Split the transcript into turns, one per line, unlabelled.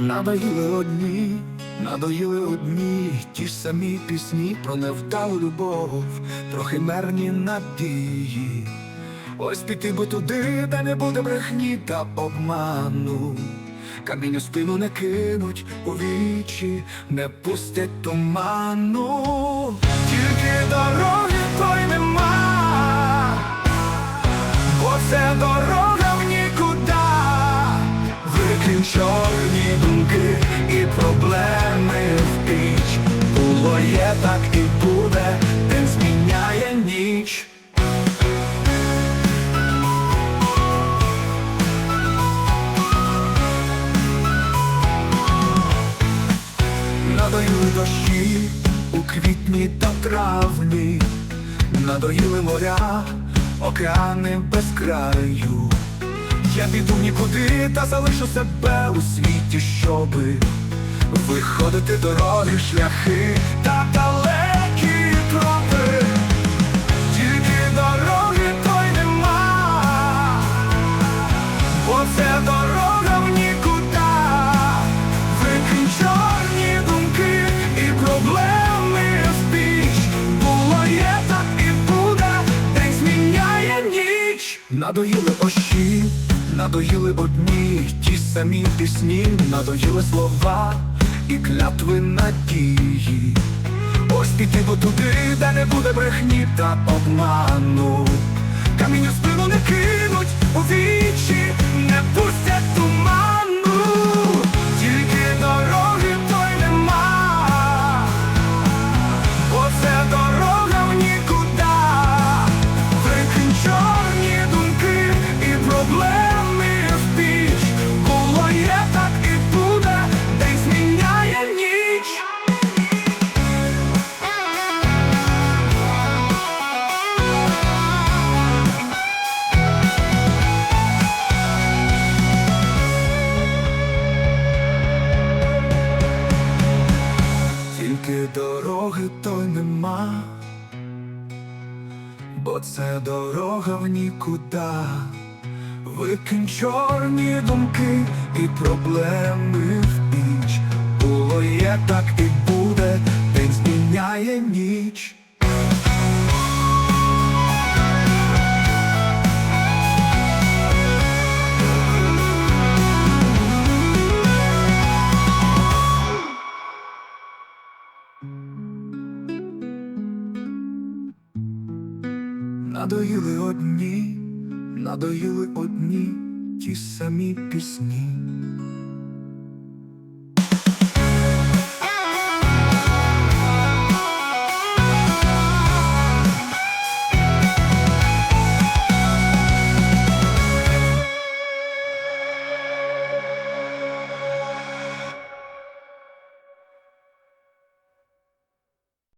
Надоїли одні, надоїли одні, ті ж самі пісні про невдалу любов, про химерні надії. Ось піти би туди, де не буде брехні та обману. Камінь у спину не кинуть у вічі, не пустять туману, тільки є, так і буде, день зміняє ніч. Надоїли дощі у квітні та травні, надоїли моря, океани без краю. Я піду нікуди та залишу себе у світі, щоби виходити дороги, шляхи та далекі тропи. Тільки дороги той нема, бо це дорога в нікуди. Викинь чорні думки і проблеми в. Було є, так і буде, день зміняє ніч. Надоїли ощі, надоїли одні, ті самі пісні, надоїли слова і клятви надії. Ось піти бо туди, де не буде брехні та обману. Камінь у спину бо це дорога в нікуди. Викинь чорні думки і проблеми в піч. Було є, так і буде, день зміняє ніч. Надоїли одні, надоїли одні ті самі пісні.